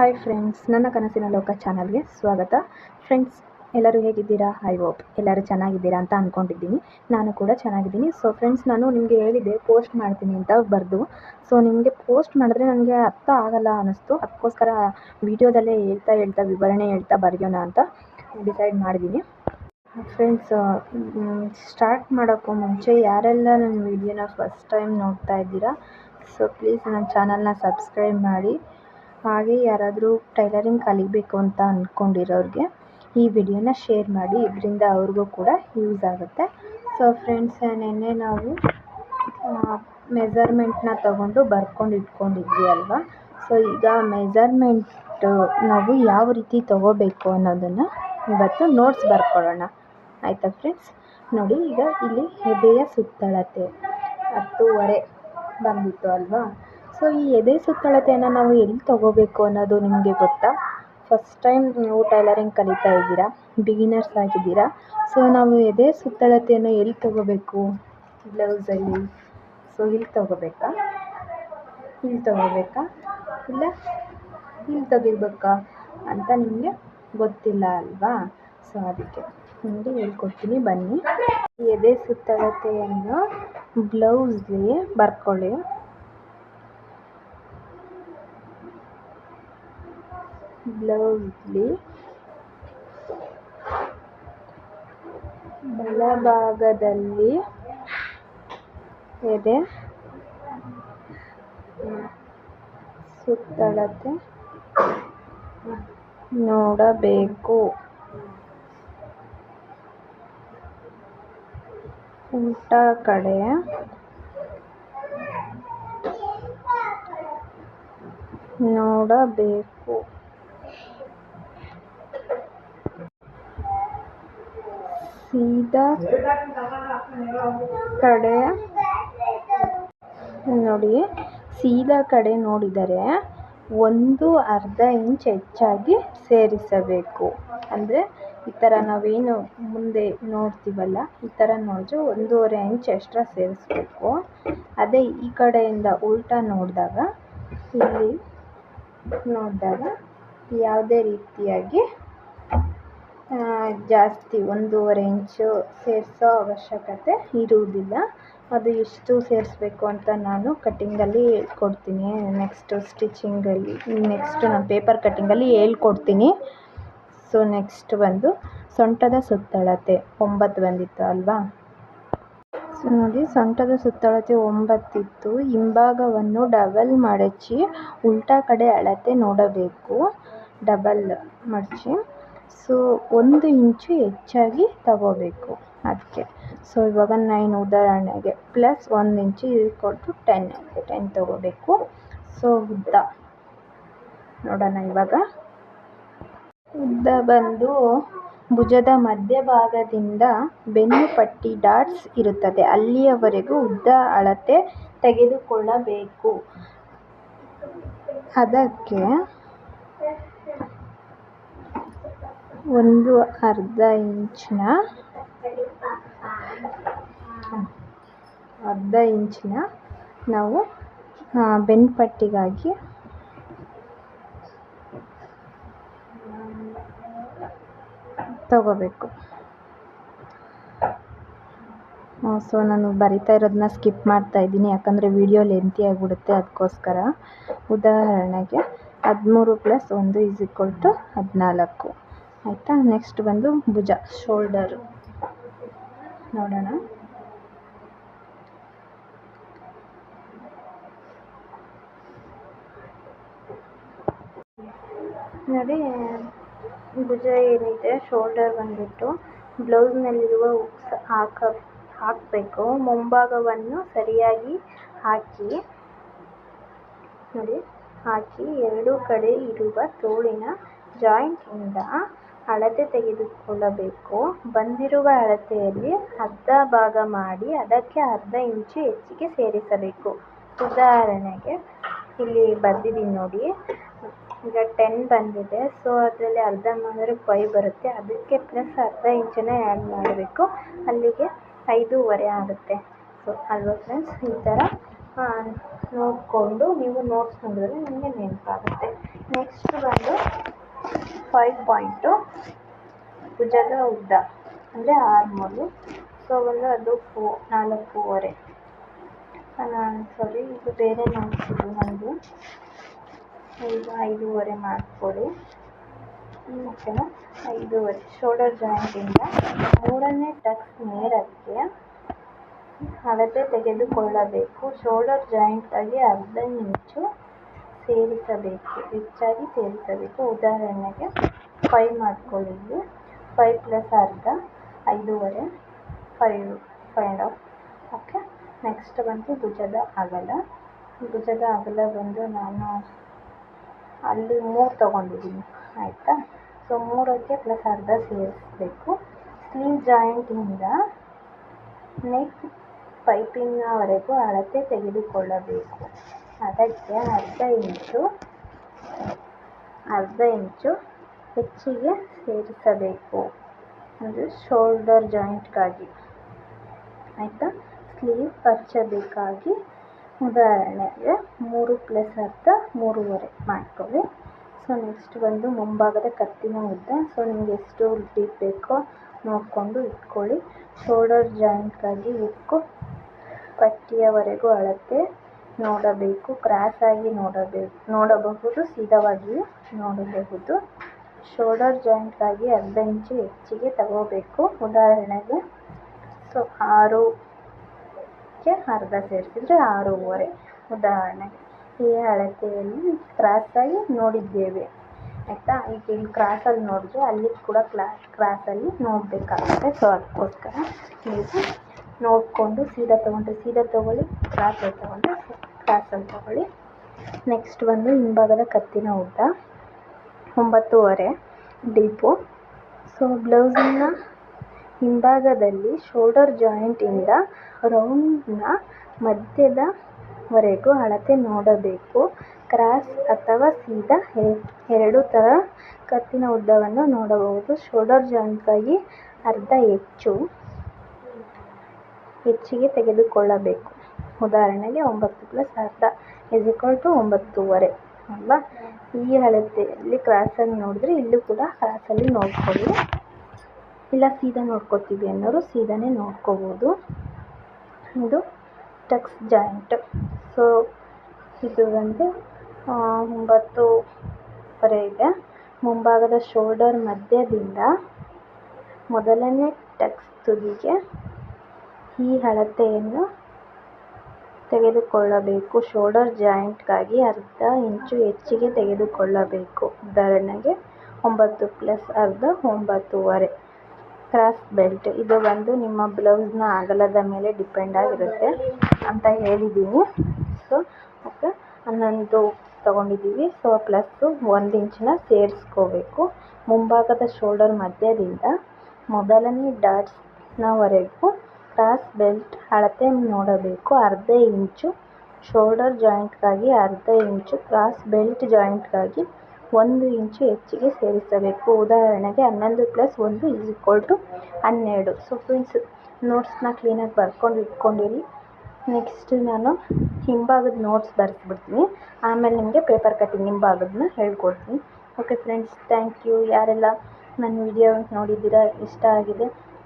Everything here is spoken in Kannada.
ಹಾಯ್ ಫ್ರೆಂಡ್ಸ್ ನನ್ನ ಕನಸಿನ ಲೋಕ ಚಾನಲ್ಗೆ ಸ್ವಾಗತ. ಫ್ರೆಂಡ್ಸ್ ಎಲ್ಲರೂ ಹೇಗಿದ್ದೀರಾ? ಐ ಹೋಪ್ ಎಲ್ಲರೂ ಚೆನ್ನಾಗಿದ್ದೀರಾ ಅಂತ ಅಂದ್ಕೊಂಡಿದ್ದೀನಿ ನಾನು ಕೂಡ ಚೆನ್ನಾಗಿದ್ದೀನಿ. ಸೊ ಫ್ರೆಂಡ್ಸ್ ನಾನು ನಿಮಗೆ ಹೇಳಿದ್ದೆ ಪೋಸ್ಟ್ ಮಾಡ್ತೀನಿ ಅಂತ ಬರೆದು. ಸೊ ನಿಮಗೆ ಪೋಸ್ಟ್ ಮಾಡಿದ್ರೆ ನನಗೆ ಅರ್ಥ ಆಗಲ್ಲ ಅನ್ನಿಸ್ತು. ಅದಕ್ಕೋಸ್ಕರ ವಿಡಿಯೋದಲ್ಲೇ ಹೇಳ್ತಾ ಹೇಳ್ತಾ, ವಿವರಣೆ ಹೇಳ್ತಾ ಬರೆಯೋಣ ಅಂತ ಡಿಸೈಡ್ ಮಾಡಿದ್ದೀನಿ. ಫ್ರೆಂಡ್ಸ್ ಸ್ಟಾರ್ಟ್ ಮಾಡೋಕ್ಕೂ ಮುಂಚೆ ಯಾರೆಲ್ಲ ನನ್ನ ವಿಡಿಯೋನ ಫಸ್ಟ್ ಟೈಮ್ ನೋಡ್ತಾ ಇದ್ದೀರಾ? ಸೊ ಪ್ಲೀಸ್ ನನ್ನ ಚಾನಲ್ನ ಸಬ್ಸ್ಕ್ರೈಬ್ ಮಾಡಿ. ಹಾಗೆ ಯಾರಾದರೂ ಟೈಲರಿಂಗ್ ಕಲಿಬೇಕು ಅಂತ ಅಂದ್ಕೊಂಡಿರೋರಿಗೆ ಈ ವಿಡಿಯೋನ ಶೇರ್ ಮಾಡಿ, ಇದರಿಂದ ಅವ್ರಿಗೂ ಕೂಡ ಯೂಸ್ ಆಗುತ್ತೆ. ಸೊ ಫ್ರೆಂಡ್ಸ್ ನಿನ್ನೆ ನಾವು ಮೆಸರ್ಮೆಂಟ್ನ ತಗೊಂಡು ಬರ್ಕೊಂಡು ಇಟ್ಕೊಂಡಿದ್ವಿ ಅಲ್ವಾ? ಸೊ ಈಗ ಮೆಸರ್ಮೆಂಟ್ ನಾವು ಯಾವ ರೀತಿ ತಗೋಬೇಕು ಅನ್ನೋದನ್ನು ಇವತ್ತು ನೋಟ್ಸ್ ಬರ್ಕೊಳ್ಳೋಣ. ಆಯಿತಾ ಫ್ರೆಂಡ್ಸ್ ನೋಡಿ, ಈಗ ಇಲ್ಲಿ ಹೆದೆಯ ಸುತ್ತಳತೆ ಹತ್ತೂವರೆ ಬಂದಿತ್ತು ಅಲ್ವಾ? ಸೊ ಈ ಎದೆ ಸುತ್ತಳತೆಯನ್ನು ನಾವು ಎಲ್ಲಿ ತಗೋಬೇಕು ಅನ್ನೋದು ನಿಮಗೆ ಗೊತ್ತಾ? ಫಸ್ಟ್ ಟೈಮ್ ನೀವು ಟೈಲರಿಂಗ್ ಕಲಿತಾ ಇದ್ದೀರಾ? ಬಿಗಿನರ್ಸ್ ಆಗಿದ್ದೀರಾ? ಸೊ ನಾವು ಎದೆ ಸುತ್ತಳತೆಯನ್ನು ಎಲ್ಲಿ ತಗೋಬೇಕು? ಬ್ಲೌಸಲ್ಲಿ ಸೊ ಇಲ್ಲಿ ತಗೋಬೇಕಾ? ಇಲ್ಲಿ ತಗೋಬೇಕಾ? ಇಲ್ಲ, ಇಲ್ಲಿ ತೆಗಿಬೇಕಾ? ಅಂತ ನಿಮಗೆ ಗೊತ್ತಿಲ್ಲ ಅಲ್ವಾ? ಸೊ ಅದಕ್ಕೆ ನಿಮಗೆ ಹೇಳ್ಕೊಡ್ತೀನಿ. ಬನ್ನಿ. ಎದೆ ಸುತ್ತಳತೆಯನ್ನು ಬ್ಲೌಸ್ಗೆ ಬರ್ಕೊಳ್ಳಿ. ಬ್ಲೌಸ್ಲಿ ಬಲಭಾಗದಲ್ಲಿ ಎದೆ. ಸುತ್ತಳತೆ ನೋಡಬೇಕು. ಊಟ ಕಡೆ ನೋಡಬೇಕು. ಸೀದಾ ಕಡೆ. ನೋಡಿ, ಸೀದಾ ಕಡೆ ನೋಡಿದರೆ ಒಂದು ಅರ್ಧ ಇಂಚ್ ಹೆಚ್ಚಾಗಿ ಸೇರಿಸಬೇಕು. ಅಂದರೆ, ಈ ಥರ ನಾವೇನು ಮುಂದೆ ನೋಡ್ತೀವಲ್ಲ, ಈ ಥರ ನೋಡಿದ್ರೆ ಒಂದೂವರೆ ಇಂಚ್ ಎಕ್ಸ್ಟ್ರಾ ಸೇರಿಸ್ಬೇಕು. ಅದೇ ಈ ಕಡೆಯಿಂದ ಉಲ್ಟಾ ನೋಡಿದಾಗ, ಇಲ್ಲಿ ನೋಡಿದಾಗ ಯಾವುದೇ ರೀತಿಯಾಗಿ ಜಾಸ್ತಿ ಒಂದೂವರೆ ಇಂಚು ಸೇರಿಸೋ ಅವಶ್ಯಕತೆ ಇರುವುದಿಲ್ಲ. ಅದು ಎಷ್ಟು ಸೇರಿಸ್ಬೇಕು ಅಂತ ನಾನು ಕಟ್ಟಿಂಗಲ್ಲಿ ಹೇಳ್ಕೊಡ್ತೀನಿ. ನೆಕ್ಸ್ಟು ಸ್ಟಿಚಿಂಗಲ್ಲಿ ನೆಕ್ಸ್ಟ್ ನಾನು ಪೇಪರ್ ಕಟ್ಟಿಂಗಲ್ಲಿ ಹೇಳ್ಕೊಡ್ತೀನಿ. ಸೊ ನೆಕ್ಸ್ಟ್ ಬಂದು ಸೊಂಟದ ಸುತ್ತಳತೆ ಒಂಬತ್ತು ಬಂದಿತ್ತು ಅಲ್ವಾ? ಸೊ ನೋಡಿ, ಸೊಂಟದ ಸುತ್ತಳತೆ ಒಂಬತ್ತಿತ್ತು. ಹಿಂಭಾಗವನ್ನು ಡಬಲ್ ಮಡಚಿ, ಉಲ್ಟಾ ಕಡೆ ಅಳತೆ ನೋಡಬೇಕು. ಡಬಲ್ ಮಡಚಿ. ಸೊ ಒಂದು ಇಂಚು ಹೆಚ್ಚಾಗಿ ತಗೋಬೇಕು ಅದಕ್ಕೆ ಸೊ ಇವಾಗ ನೈನ್ ಉದಾಹರಣೆಗೆ ಪ್ಲಸ್ ಒಂದು ಇಂಚು ಕೊಟ್ಟು ಟೆನ್ ಟೆನ್ ತಗೋಬೇಕು. ಸೊ ಉದ್ದ. ನೋಡೋಣ ಇವಾಗ. ಉದ್ದ ಬಂದು ಭುಜದ ಮಧ್ಯಭಾಗದಿಂದ ಬೆನ್ನು ಪಟ್ಟಿ ಡಾಟ್ಸ್ ಇರುತ್ತದೆ. ಅಲ್ಲಿಯವರೆಗೂ ಉದ್ದ ಅಳತೆ ತೆಗೆದುಕೊಳ್ಳಬೇಕು. ಅದಕ್ಕೆ ಒಂದು ಅರ್ಧ ಇಂಚಿನ ಅರ್ಧ ಇಂಚಿನ ನಾವು ಬೆನ್ಪಟ್ಟಿಗಾಗಿ ತಗೋಬೇಕು. ಸೊ ನಾನು ಬರಿತಾ ಇರೋದನ್ನ ಸ್ಕಿಪ್ ಮಾಡ್ತಾ ಇದ್ದೀನಿ, ಯಾಕಂದರೆ ವಿಡಿಯೋ ಲೆಂತಿ ಆಗಿಬಿಡುತ್ತೆ ಅದಕ್ಕೋಸ್ಕರ ಉದಾಹರಣೆಗೆ ಹದಿಮೂರು ಪ್ಲಸ್ ಒಂದು ಈಸ್ ಈಕ್ವಲ್ ಟು ಹದಿನಾಲ್ಕು. ಆಯಿತಾ? ನೆಕ್ಸ್ಟ್ ಬಂದು ಭುಜ ಶೋಲ್ಡರ್ ನೋಡೋಣ. ನೋಡಿ, ಭುಜ ಏನಿದೆ? ಶೋಲ್ಡರ್ ಬಂದುಬಿಟ್ಟು ಬ್ಲೌಸ್ನಲ್ಲಿರುವ ಉಕ್ಸ್ ಹಾಕ, ಹಾಕಬೇಕು. ಮುಂಭಾಗವನ್ನು ಸರಿಯಾಗಿ ಹಾಕಿ, ನೋಡಿ, ಹಾಕಿ. ಎರಡೂ ಕಡೆ ಇರುವ ತೋಳಿನ ಜಾಯಿಂಟಿಂದ ಅಳತೆ ತೆಗೆದುಕೊಳ್ಳಬೇಕು. ಬಂದಿರುವ ಅಳತೆಯಲ್ಲಿ ಅರ್ಧ ಭಾಗ ಮಾಡಿ ಅದಕ್ಕೆ ಅರ್ಧ ಇಂಚು ಹೆಚ್ಚಿಗೆ ಸೇರಿಸಬೇಕು. ಉದಾಹರಣೆಗೆ, ಇಲ್ಲಿ ಬರ್ದಿದ್ದೀನಿ ನೋಡಿ. ಈಗ ಟೆನ್ ಬಂದಿದೆ. ಸೊ ಅದರಲ್ಲಿ ಅರ್ಧ ಮಾಡಿದ್ರೆ ಫೈವ್ ಬರುತ್ತೆ. ಅದಕ್ಕೆ ಪ್ಲಸ್ ಅರ್ಧ ಇಂಚನ್ನ ಆ್ಯಡ್ ಮಾಡಬೇಕು. ಅಲ್ಲಿಗೆ ಐದೂವರೆ ಆಗುತ್ತೆ. ಸೊ ಅಲ್ವಾ ಫ್ರೆಂಡ್ಸ್ ಈ ಥರ ನೋಡಿಕೊಂಡು ನೀವು ನೋಟ್ಸ್ ನೋಡಿದ್ರೆ ನಿಮಗೆ ನೆನಪಾಗುತ್ತೆ. ನೆಕ್ಸ್ಟ್ ಬಂದು ಫೈವ್ ಪಾಯಿಂಟು ಭುಜದ ಉದ್ದ, ಅಂದರೆ ಆರ್ಮೋಲು ಸೊ ಒಂದು ಅದು ಫೋ, ನಾಲ್ಕೂವರೆ. ನಾನು ಸಾರಿ ಇದು ಬೇರೆ ನೋಡ್ತಿದ್ದು ನನಗೆ ಈಗ ಐದೂವರೆ ಮಾಡಿಕೊಡಿ. ಓಕೆನಾ ಐದೂವರೆ. ಶೋಲ್ಡರ್ ಜಾಯಿಂಟಿಂದ ಮೂರನೇ ಟಕ್ಸ್ ನೇರಕ್ಕೆ ಅಳತೆ ತೆಗೆದುಕೊಳ್ಳಬೇಕು. ಶೋಲ್ಡರ್ ಜಾಯಿಂಟಾಗಿ ಅರ್ಧ ಇಂಚು ಸೇರಿಸಬೇಕು, ಹೆಚ್ಚಾಗಿ ಸೇರಿಸಬೇಕು. ಉದಾಹರಣೆಗೆ ಫೈವ್ ಮಾಡ್ಕೊಳ್ಳಿ ಇಲ್ಲಿ ಫೈವ್ ಪ್ಲಸ್ ಅರ್ಧ, ಐದೂವರೆ five five and half okay next ಬಂದು ಭುಜದ ಅಗಲ. ಭುಜದ ಅಗಲ ಬಂದು ನಾನು ಅಲ್ಲಿ ಮೂರು ತೊಗೊಂಡಿದ್ದೀನಿ. ಆಯಿತಾ? ಸೊ ಮೂರಕ್ಕೆ ಪ್ಲಸ್ ಅರ್ಧ ಸೇರಿಸಬೇಕು. ಸ್ಲೀವ್ ಜಾಯಿಂಟಿಂದ ನೆಕ್ ಪೈಪಿಂಗ್ನವರೆಗೂ ಅಳತೆ ತೆಗೆದುಕೊಳ್ಳಬೇಕು. ಅದಕ್ಕೆ ಅರ್ಧ ಇಂಚು ಅರ್ಧ ಇಂಚು ಹೆಚ್ಚಿಗೆ ಸೇರಿಸಬೇಕು. ಅಂದರೆ ಶೋಲ್ಡರ್ ಜಾಯಿಂಟ್ಗಾಗಿ ಆಯಿತಾ? ಸ್ಲೀವ್ ಹಚ್ಚಬೇಕಾಗಿ ಉದಾಹರಣೆಗೆ ಮೂರು ಪ್ಲಸ್ ಅರ್ಧ, ಮೂರುವರೆ ಮಾಡ್ಕೊಳ್ಳಿ. ಸೊ ನೆಕ್ಸ್ಟ್ ಬಂದು ಮುಂಭಾಗದ ಕತ್ತಿನ ಉದ್ದ ಸೊ ನಿಮಗೆ ಎಷ್ಟು ಡೀಪ್ ಬೇಕೋ ನೋಡಿಕೊಂಡು ಇಟ್ಕೊಳ್ಳಿ. ಶೋಲ್ಡರ್ ಜಾಯಿಂಟ್ಗಾಗಿ ಉಕ್ಕು ಪಟ್ಟಿಯವರೆಗೂ ಅಳತೆ. ನೋಡಬೇಕು ಕ್ರಾಸಾಗಿ ನೋಡಬೇಕು, ನೋಡಬಹುದು ಸೀದವಾಗಿಯೂ ನೋಡಬಹುದು. ಶೋಲ್ಡರ್ ಜಾಯಿಂಟ್ಗಾಗಿ ಅರ್ಧ ಇಂಚು ಹೆಚ್ಚಿಗೆ ತಗೋಬೇಕು. ಉದಾಹರಣೆಗೆ ಸೊ ಆರುಕ್ಕೆ ಅರ್ಧ ಸೇರಿಸಿದರೆ ಆರೂವರೆ. ಉದಾಹರಣೆಗೆ, ಈ ಅಳತೆಯಲ್ಲಿ ಕ್ರಾಸಾಗಿ ನೋಡಿದ್ದೇವೆ. ಆಯಿತಾ? ಈಗ ಇಲ್ಲಿ ಕ್ರಾಸಲ್ಲಿ ನೋಡಿದ್ರೆ ಅಲ್ಲಿ ಕೂಡ ಕ್ಲಾ ಕ್ರಾಸಲ್ಲಿ ನೋಡಬೇಕಾಗುತ್ತೆ. ಸೊ ಅದಕ್ಕೋಸ್ಕರ ನೀವು ನೋಡಿಕೊಂಡು ಸೀದಾ ತೊಗೊಂಡ್ರೆ ಸೀದಾ ತೊಗೊಳ್ಳಿ ಕ್ರಾಸಲ್ಲಿ ತೊಗೊಂಡ್ರೆ ಕ್ರಾಸಲ್ಲಿ ತಗೊಳ್ಳಿ. ನೆಕ್ಸ್ಟ್ ಬಂದು ಹಿಂಭಾಗದ ಕತ್ತಿನ ಉದ್ದ. ಒಂಬತ್ತೂವರೆ ಡೀಪು ಸೊ ಬ್ಲೌಸನ್ನ ಹಿಂಭಾಗದಲ್ಲಿ ಶೋಲ್ಡರ್ ಜಾಯಿಂಟಿಂದ ರೌಂಡ್ನ ಮಧ್ಯದವರೆಗೂ ಅಳತೆ ನೋಡಬೇಕು. ಕ್ರಾಸ್ ಅಥವಾ ಸೀದಾ ಎರಡು ಥರ ಕತ್ತಿನ ಉದ್ದವನ್ನು ನೋಡಬಹುದು. ಶೋಲ್ಡರ್ ಜಾಯಿಂಟ್ಗಾಗಿ ಅರ್ಧ ಹೆಚ್ಚು ಹೆಚ್ಚಿಗೆ ತೆಗೆದುಕೊಳ್ಳಬೇಕು. ಉದಾಹರಣೆಗೆ ಒಂಬತ್ತು ಪ್ಲಸ್ ಅರ್ಧ ಇಸ್ ಈಕ್ವಲ್ ಟು ಒಂಬತ್ತೂವರೆ ಅಲ್ವಾ? ಈ ಅಳತೆಯಲ್ಲಿ ಕ್ರಾಸಲ್ಲಿ ನೋಡಿದ್ರೆ ಇಲ್ಲೂ ಕೂಡ ಕ್ರಾಸಲ್ಲಿ ನೋಡ್ಕೊಳ್ಳಿ. ಇಲ್ಲ ಸೀದಾ ನೋಡ್ಕೋತೀವಿ ಅನ್ನೋರು ಸೀದಾನೇ ನೋಡ್ಕೋಬೋದು. ಇದು ಟಕ್ಸ್ ಜಾಯಿಂಟ್ ಸೊ ಇದು ಬಂದು ಒಂಬತ್ತೂವರೆ ಇದೆ. ಮುಂಭಾಗದ ಶೋಲ್ಡರ್ ಮಧ್ಯದಿಂದ ಮೊದಲನೇ ಟಕ್ಸ್ ತುದಿಗೆ ಈ ಅಳತೆಯನ್ನು ತೆಗೆದುಕೊಳ್ಳಬೇಕು. ಶೋಲ್ಡರ್ ಜಾಯಿಂಟ್ಗಾಗಿ ಅರ್ಧ ಇಂಚು ಹೆಚ್ಚಿಗೆ ತೆಗೆದುಕೊಳ್ಳಬೇಕು. ಉದಾಹರಣೆಗೆ ಒಂಬತ್ತು ಪ್ಲಸ್ ಅರ್ಧ ಒಂಬತ್ತೂವರೆ. Cross belt. ಇದು ಬಂದು ನಿಮ್ಮ ಬ್ಲೌಸ್ನ ಅಗಲದ ಮೇಲೆ ಡಿಪೆಂಡ್ ಆಗಿರುತ್ತೆ ಅಂತ ಹೇಳಿದ್ದೀನಿ. ಸೊ ಓಕೆ ಹನ್ನೊಂದು ತಗೊಂಡಿದ್ದೀವಿ. ಸೊ ಪ್ಲಸ್ಸು ಒಂದು ಇಂಚನ್ನ ಸೇರಿಸ್ಕೋಬೇಕು. ಮುಂಭಾಗದ ಶೋಲ್ಡರ್ ಮಧ್ಯದಿಂದ ಮೊದಲನೇ ಡಾಟ್ಸ್ನವರೆಗೂ ಕ್ರಾಸ್ ಬೆಲ್ಟ್ ಅಳತೆ ನೋಡಬೇಕು. ಅರ್ಧ ಇಂಚು ಶೋಲ್ಡರ್ ಜಾಯಿಂಟ್ಗಾಗಿ, ಅರ್ಧ ಇಂಚು ಕ್ರಾಸ್ ಬೆಲ್ಟ್ ಜಾಯಿಂಟ್ಗಾಗಿ ಒಂದು ಇಂಚು ಹೆಚ್ಚಿಗೆ ಸೇರಿಸಬೇಕು. ಉದಾಹರಣೆಗೆ ಹನ್ನೊಂದು ಪ್ಲಸ್ ಒಂದು ಈಸ್ ಈಕ್ವಲ್ ಟು ಹನ್ನೆರಡು. ಸೊ ಫ್ರೆಂಡ್ಸ್, ನೋಟ್ಸ್ನ ಕ್ಲೀನಾಗಿ ಬರ್ಕೊಂಡು ಇಟ್ಕೊಂಡಿರಿ. ನೆಕ್ಸ್ಟ್ ನಾನು ಹಿಂಭಾಗದ ನೋಟ್ಸ್ ಬರೆಸ್ಬಿಡ್ತೀನಿ. ಆಮೇಲೆ ನಿಮಗೆ ಪೇಪರ್ ಕಟ್ಟಿಂಗ್ ಹಿಂಭಾಗದನ್ನ ಹೇಳ್ಕೊಡ್ತೀನಿ. Okay friends, thank you. ಯಾರೆಲ್ಲ ನನ್ನ ವಿಡಿಯೋ ನೋಡಿದ್ದೀರಾ, ಇಷ್ಟ ಆಗಿದೆ